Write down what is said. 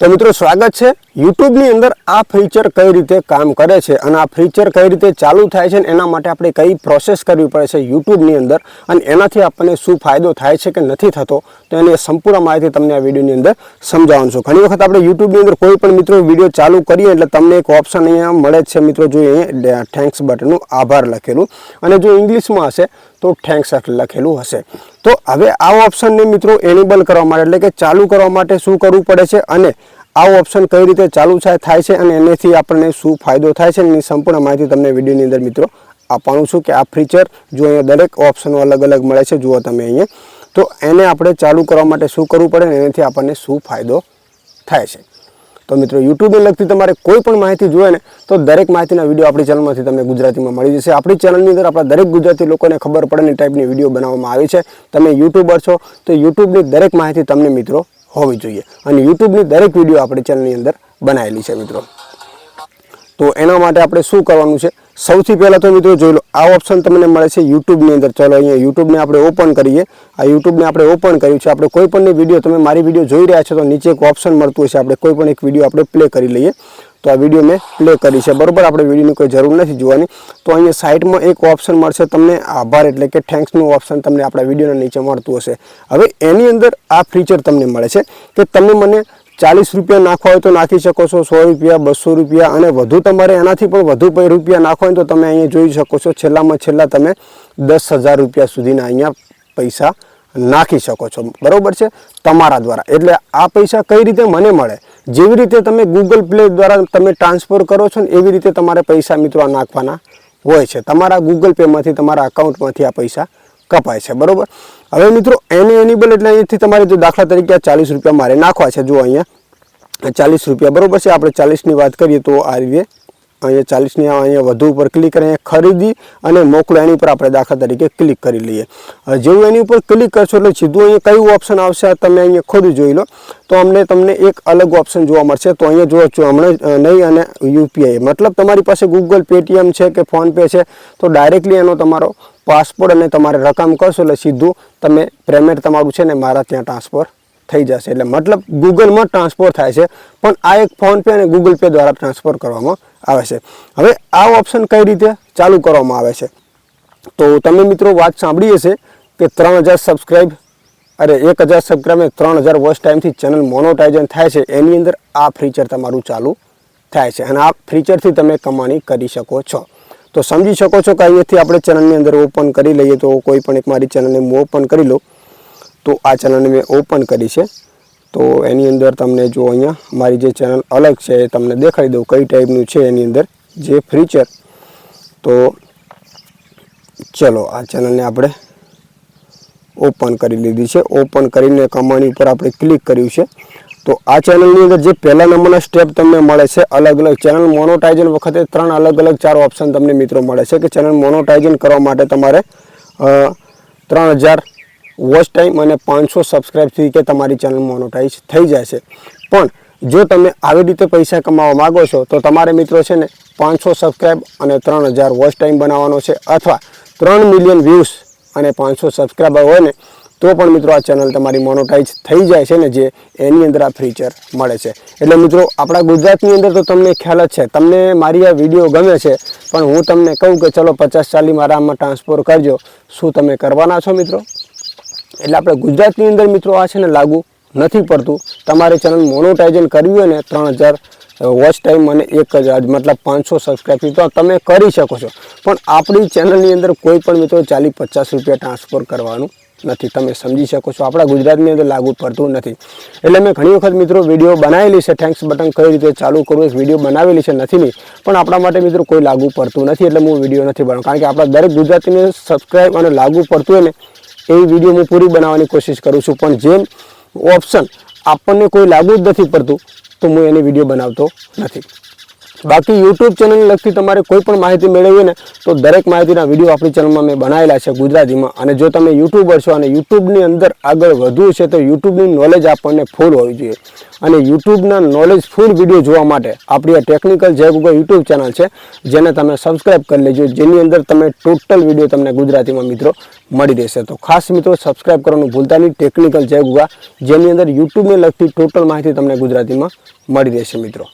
તો મિત્રો સ્વાગત છે યુટ્યુબની અંદર આ ફીચર કઈ રીતે કામ કરે છે અને આ ફીચર કઈ રીતે ચાલુ થાય છે અને એના માટે આપણે કઈ પ્રોસેસ કરવી પડે છે યુટ્યુબની અંદર અને એનાથી આપણને શું ફાયદો થાય છે કે નથી થતો તો એની સંપૂર્ણ માહિતી તમને આ વિડીયોની અંદર સમજાવવાનું છું. ઘણી વખત આપણે યુટ્યુબની અંદર કોઈ પણ મિત્રો વીડિયો ચાલુ કરીએ એટલે તમને એક ઓપ્શન અહીંયા મળે છે મિત્રો જોઈએ અહીંયા થેન્ક્સ બટનનું આભાર લખેલું અને જો ઇંગ્લિશમાં હશે તો થેન્ક્સ લખેલું હશે. તો હવે આ ઓપ્શનને મિત્રો એનેબલ કરવા માટે, એટલે કે ચાલુ કરવા માટે શું કરવું પડે છે અને આ ઓપ્શન કઈ રીતે ચાલુ થાય છે અને એનાથી આપણને શું ફાયદો થાય છે એની સંપૂર્ણ માહિતી તમને વિડીયોની અંદર મિત્રો આપવાનું છું કે આ ફીચર જો અહીંયા દરેક ઓપ્શનો અલગ અલગ મળે છે, જુઓ તમે અહીંયા. તો એને આપણે ચાલુ કરવા માટે શું કરવું પડે ને એનાથી આપણને શું ફાયદો થાય છે. તો મિત્રો યુટ્યુબને લગતી તમારે કોઈ પણ માહિતી જોઈએ ને, તો દરેક માહિતીના વીડિયો આપણી ચેનલમાંથી તમને ગુજરાતીમાં મળી જશે. આપણી ચેનલની અંદર આપણા દરેક ગુજરાતી લોકોને ખબર પડે ને ટાઈપની વીડિયો બનાવવામાં આવી છે. તમે યુટ્યુબર છો, તો યુટ્યુબની દરેક માહિતી તમને મિત્રો હોવી જોઈએ. અને યુટ્યુબની દરેક વીડિયો આપણી ચેનલની અંદર બનાવેલી છે મિત્રો. તો એના માટે આપણે શું કરવાનું છે? સૌથી પહેલાં તો મિત્રો જોઈ લો, આ ઓપ્શન તમને મળે છે યુટ્યુબની અંદર. ચલો અહીંયા યુટ્યુબને આપણે ઓપન કરીએ. આ યુટ્યુબને આપણે ઓપન કર્યું છે. આપણે કોઈ પણની વીડિયો તમે મારી વીડિયો જોઈ રહ્યા છો તો નીચે એક ઓપ્શન મળતું હશે. આપણે કોઈ પણ એક વીડિયો આપણે પ્લે કરી લઈએ. તો આ વીડિયો મેં પ્લે કરી છે. બરાબર, આપણે વિડીયોની કોઈ જરૂર નથી જોવાની. તો અહીંયા સાઇડમાં એક ઓપ્શન મળશે. તમને આભાર, એટલે કે થેન્ક્સનું ઓપ્શન તમને આપણા વિડીયોના નીચે મળતું હશે. હવે એની અંદર આ ફીચર તમને મળે છે કે તમે મને ચાલીસ રૂપિયા નાખવા હોય તો નાખી શકો છો, સો રૂપિયા, બસો રૂપિયા અને વધુ તમારે એનાથી પણ વધુ રૂપિયા નાખવા હોય તો તમે અહીંયા જોઈ શકો છો, છેલ્લામાં છેલ્લા તમે દસ હજાર રૂપિયા સુધીના અહીંયા પૈસા નાખી શકો છો. બરાબર છે? તમારા દ્વારા. એટલે આ પૈસા કઈ રીતે મને મળે? જેવી રીતે તમે ગૂગલ પ્લે દ્વારા તમે ટ્રાન્સફર કરો છો ને એવી રીતે તમારે પૈસા મિત્રો નાખવાના હોય છે. તમારા ગૂગલ પેમાંથી તમારા અકાઉન્ટમાંથી આ પૈસા કપાય છે, બરાબર? હવે મિત્રો, એને એનેબલ એટલે અહીંયાથી તમારે જો દાખલા તરીકે આ ચાલીસ રૂપિયા મારે નાખવા છે જો અહીંયા. ચાલીસ રૂપિયા, બરોબર છે? આપણે ચાલીસની વાત કરીએ તો આ રીતે અહીંયા ચાલીસની અહીંયા વધુ ઉપર ક્લિક કરી ખરીદી અને મોકલો. એની ઉપર આપણે દાખલા તરીકે ક્લિક કરી લઈએ. જેવું એની ઉપર ક્લિક કરશો એટલે સીધું અહીંયા કયું ઓપ્શન આવશે તમે અહીંયા ખુદ જોઈ લો. તો અમને તમને એક અલગ ઓપ્શન જોવા મળશે. તો અહીંયા જો છો હમણાં નહીં અને યુપીઆઈ. મતલબ તમારી પાસે ગૂગલ પેટીએમ છે કે ફોનપે છે, તો ડાયરેક્ટલી એનો તમારો પાસપોર્ટ અને તમારે રકમ કરશો એટલે સીધું તમે પેમેન્ટ તમારું છે ને મારા ત્યાં ટ્રાન્સફર થઈ જશે. એટલે મતલબ ગૂગલમાં ટ્રાન્સફર થાય છે, પણ આ એક ફોનપે અને ગૂગલ પે દ્વારા ટ્રાન્સફર કરવામાં આવે છે. હવે આ ઓપ્શન કઈ રીતે ચાલુ કરવામાં આવે છે? તો તમે મિત્રો વાત સાંભળી હશે કે ત્રણ હજાર સબસ્ક્રાઈબ અરે એક હજાર સબસ્ક્રાઈબ ત્રણ હજાર વોચ ટાઈમથી ચેનલ મોનોટાઇઝન થાય છે. એની અંદર આ ફીચર તમારું ચાલુ થાય છે અને આ ફીચરથી તમે કમાણી કરી શકો છો. તો સમજી શકો છો કે અહીંયાથી આપણે ચેનલની અંદર ઓપન કરી લઈએ તો કોઈ પણ એક મારી ચેનલને હું ઓપન કરી લઉં, તો આ ચેનલને મેં ઓપન કરી છે. તો એની અંદર તમને જો અહીંયા મારી જે ચેનલ અલગ છે એ તમને દેખાડી દઉં કઈ ટાઈપનું છે એની અંદર જે ફીચર. તો ચલો આ ચેનલને આપણે ઓપન કરી લીધી છે. ઓપન કરીને કમાણી ઉપર આપણે ક્લિક કર્યું છે. તો આ ચેનલની અંદર જે પહેલા નંબરના સ્ટેપ તમને મળે છે અલગ અલગ ચેનલ મોનોટાઇઝન વખતે ત્રણ અલગ અલગ ચાર ઓપ્શન તમને મિત્રો મળે છે કે ચેનલ મોનોટાઇઝન કરવા માટે તમારે ત્રણ હજાર વોચ ટાઈમ અને પાંચસો સબસ્ક્રાઈબથી કે તમારી ચેનલ મોનોટાઇઝ થઈ જાય છે. પણ જો તમે આવી રીતે પૈસા કમાવા માગો છો, તો તમારે મિત્રો છે ને પાંચસો સબસ્ક્રાઈબ અને ત્રણ હજાર વોચ ટાઈમ બનાવવાનો છે અથવા ત્રણ મિલિયન વ્યૂઝ અને પાંચસો સબસ્ક્રાઈબર હોય ને તો પણ મિત્રો આ ચેનલ તમારી મોનોટાઈઝ થઈ જાય છે ને જે એની અંદર આ ફીચર મળે છે. એટલે મિત્રો આપણા ગુજરાતની અંદર તો તમને ખ્યાલ જ છે. તમને મારી આ વીડિયો ગમે છે, પણ હું તમને કહું કે ચલો પચાસ ચાલી મારા આમાં ટ્રાન્સફર કરજો. શું તમે કરવાના છો મિત્રો? એટલે આપણે ગુજરાતની અંદર મિત્રો આ છે ને લાગુ નથી પડતું. તમારે ચેનલ મોનોટાઇઝન કરવી હોય ને ત્રણ હજાર વોચ ટાઈમ અને એક હજાર મતલબ પાંચસો સબસ્ક્રાઈબ તો તમે કરી શકો છો. પણ આપણી ચેનલની અંદર કોઈ પણ મિત્રો ચાલીસ પચાસ રૂપિયા ટ્રાન્સફર કરવાનું નથી. તમે સમજી શકો છો, આપણા ગુજરાતની અંદર લાગુ પડતું નથી. એટલે મેં ઘણી વખત મિત્રો વીડિયો બનાવેલી છે થેન્ક્સ બટન કઈ રીતે ચાલુ કરવું વીડિયો બનાવેલી છે, નથી નહીં પણ આપણા માટે મિત્રો કોઈ લાગુ પડતું નથી, એટલે હું વીડિયો નથી બનાવું. કારણ કે આપણા દરેક ગુજરાતીને સબસ્ક્રાઈબ અને લાગુ પડતું હોય ને એવી વીડિયો હું પૂરી બનાવવાની કોશિશ કરું છું. પણ જેમ ઓપ્શન આપણને કોઈ લાગુ જ નથી પડતું, તો હું એની વીડિયો બનાવતો નથી. બાકી યુટ્યુબ ચેનલને લગતી તમારે કોઈ પણ માહિતી મેળવવી ને, તો દરેક માહિતીના વીડિયો આપણી ચેનલમાં મેં બનાવેલા છે ગુજરાતીમાં. અને જો તમે યુટ્યુબર છો અને યુટ્યુબની અંદર આગળ વધવું છે, તો યુટ્યુબની નોલેજ આપણને ફૂલ હોવી જોઈએ. અને યુટ્યુબના નોલેજ ફૂલ વીડિયો જોવા માટે આપણી આ ટેકનિકલ જય ગૂગલ યુટ્યુબ ચેનલ છે, જેને તમે સબસ્ક્રાઇબ કરી લેજો, જેની અંદર તમે ટોટલ વીડિયો તમને ગુજરાતીમાં મિત્રો મળી રહેશે. તો ખાસ મિત્રો સબસ્ક્રાઇબ કરવાનું ભૂલતા નહીં ટેકનિકલ જય ગુગા, જેની અંદર યુટ્યુબને લગતી ટોટલ માહિતી તમને ગુજરાતીમાં મળી રહેશે મિત્રો.